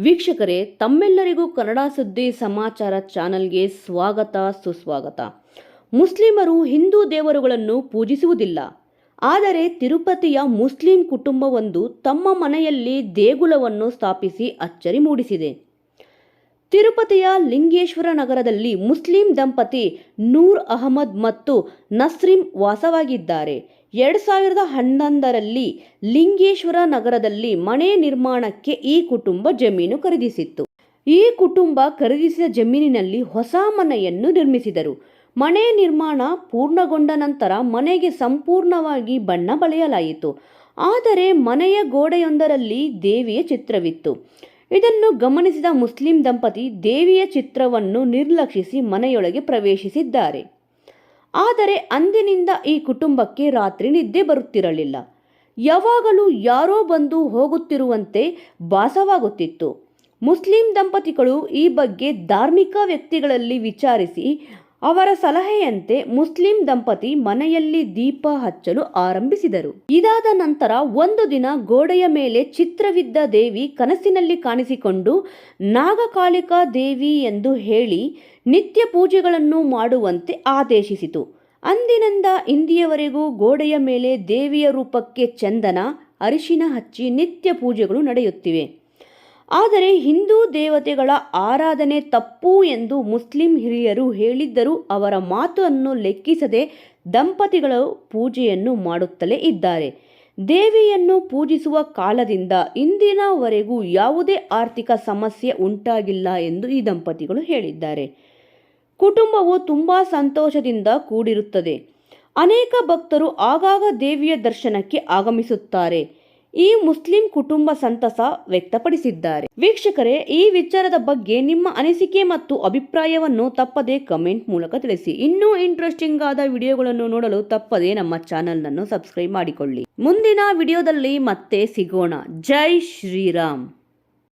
ವೀಕ್ಷಕರೇ, ತಮ್ಮೆಲ್ಲರಿಗೂ ಕನ್ನಡ ಸುದ್ದಿ ಸಮಾಚಾರ ಚಾನಲ್ಗೆ ಸ್ವಾಗತ, ಸುಸ್ವಾಗತ. ಮುಸ್ಲಿಮರು ಹಿಂದೂ ದೇವರುಗಳನ್ನು ಪೂಜಿಸುವುದಿಲ್ಲ. ಆದರೆ ತಿರುಪತಿಯ ಮುಸ್ಲಿಂ ಕುಟುಂಬವೊಂದು ತಮ್ಮ ಮನೆಯಲ್ಲಿ ದೇಗುಲವನ್ನು ಸ್ಥಾಪಿಸಿ ಅಚ್ಚರಿ ಮೂಡಿಸಿದೆ. ತಿರುಪತಿಯ ಲಿಂಗೇಶ್ವರ ನಗರದಲ್ಲಿ ಮುಸ್ಲಿಂ ದಂಪತಿ ನೂರ್ ಅಹಮದ್ ಮತ್ತು ನಸ್ರಿಂ ವಾಸವಾಗಿದ್ದಾರೆ. ಎರಡು ಸಾವಿರದ ಹನ್ನೊಂದರಲ್ಲಿ ಲಿಂಗೇಶ್ವರ ನಗರದಲ್ಲಿ ಮನೆ ನಿರ್ಮಾಣಕ್ಕೆ ಈ ಕುಟುಂಬ ಜಮೀನು ಖರೀದಿಸಿತ್ತು. ಈ ಕುಟುಂಬ ಖರೀದಿಸಿದ ಜಮೀನಿನಲ್ಲಿ ಹೊಸ ಮನೆಯನ್ನು ನಿರ್ಮಿಸಿದರು. ಮನೆ ನಿರ್ಮಾಣ ಪೂರ್ಣಗೊಂಡ ನಂತರ ಮನೆಗೆ ಸಂಪೂರ್ಣವಾಗಿ ಬಣ್ಣ ಬಳಿಯಲಾಯಿತು. ಆದರೆ ಮನೆಯ ಗೋಡೆಯೊಂದರಲ್ಲಿ ದೇವಿಯ ಚಿತ್ರವಿತ್ತು. ಇದನ್ನು ಗಮನಿಸಿದ ಮುಸ್ಲಿಂ ದಂಪತಿ ದೇವಿಯ ಚಿತ್ರವನ್ನು ನಿರ್ಲಕ್ಷಿಸಿ ಮನೆಯೊಳಗೆ ಪ್ರವೇಶಿಸಿದ್ದಾರೆ. ಆದರೆ ಅಂದಿನಿಂದ ಈ ಕುಟುಂಬಕ್ಕೆ ರಾತ್ರಿ ನಿದ್ದೆ ಬರುತ್ತಿರಲಿಲ್ಲ. ಯಾವಾಗಲೂ ಯಾರೋ ಬಂದು ಹೋಗುತ್ತಿರುವಂತೆ ಭಾಸವಾಗುತ್ತಿತ್ತು. ಮುಸ್ಲಿಂ ದಂಪತಿಗಳು ಈ ಬಗ್ಗೆ ಧಾರ್ಮಿಕ ವ್ಯಕ್ತಿಗಳಲ್ಲಿ ವಿಚಾರಿಸಿ ಅವರ ಸಲಹೆಯಂತೆ ಮುಸ್ಲಿಂ ದಂಪತಿ ಮನೆಯಲ್ಲಿ ದೀಪ ಹಚ್ಚಲು ಆರಂಭಿಸಿದರು. ಇದಾದ ನಂತರ ಒಂದು ದಿನ ಗೋಡೆಯ ಮೇಲೆ ಚಿತ್ರವಿದ್ದ ದೇವಿ ಕನಸಿನಲ್ಲಿ ಕಾಣಿಸಿಕೊಂಡು, ನಾಗಕಾಲಿಕಾ ದೇವಿ ಎಂದು ಹೇಳಿ ನಿತ್ಯ ಪೂಜೆಗಳನ್ನು ಮಾಡುವಂತೆ ಆದೇಶಿಸಿತು. ಅಂದಿನಿಂದ ಇಂದಿಯವರೆಗೂ ಗೋಡೆಯ ಮೇಲೆ ದೇವಿಯ ರೂಪಕ್ಕೆ ಚಂದನ, ಅರಿಶಿನ ಹಚ್ಚಿ ನಿತ್ಯ ಪೂಜೆಗಳು ನಡೆಯುತ್ತಿವೆ. ಆದರೆ ಹಿಂದೂ ದೇವತೆಗಳ ಆರಾಧನೆ ತಪ್ಪು ಎಂದು ಮುಸ್ಲಿಂ ಹಿರಿಯರು ಹೇಳಿದ್ದರೂ ಅವರ ಮಾತನ್ನು ಲೆಕ್ಕಿಸದೆ ದಂಪತಿಗಳು ಪೂಜೆಯನ್ನು ಮಾಡುತ್ತಲೇ ಇದ್ದಾರೆ. ದೇವಿಯನ್ನು ಪೂಜಿಸುವ ಕಾಲದಿಂದ ಇಂದಿನವರೆಗೂ ಯಾವುದೇ ಆರ್ಥಿಕ ಸಮಸ್ಯೆ ಉಂಟಾಗಿಲ್ಲ ಎಂದು ಈ ದಂಪತಿಗಳು ಹೇಳಿದ್ದಾರೆ. ಕುಟುಂಬವು ತುಂಬ ಸಂತೋಷದಿಂದ ಕೂಡಿರುತ್ತದೆ. ಅನೇಕ ಭಕ್ತರು ಆಗಾಗ ದೇವಿಯ ದರ್ಶನಕ್ಕೆ ಆಗಮಿಸುತ್ತಾರೆ. ಈ ಮುಸ್ಲಿಂ ಕುಟುಂಬ ಸಂತಸ ವ್ಯಕ್ತಪಡಿಸಿದ್ದಾರೆ. ವೀಕ್ಷಕರೇ, ಈ ವಿಚಾರದ ಬಗ್ಗೆ ನಿಮ್ಮ ಅನಿಸಿಕೆ ಮತ್ತು ಅಭಿಪ್ರಾಯವನ್ನು ತಪ್ಪದೆ ಕಮೆಂಟ್ ಮೂಲಕ ತಿಳಿಸಿ. ಇನ್ನೂ ಇಂಟ್ರೆಸ್ಟಿಂಗ್ ಆದ ವಿಡಿಯೋಗಳನ್ನು ನೋಡಲು ತಪ್ಪದೆ ನಮ್ಮ ಚಾನೆಲ್ ಅನ್ನು ಸಬ್ಸ್ಕ್ರೈಬ್ ಮಾಡಿಕೊಳ್ಳಿ. ಮುಂದಿನ ವಿಡಿಯೋದಲ್ಲಿ ಮತ್ತೆ ಸಿಗೋಣ. ಜೈ ಶ್ರೀರಾಮ್.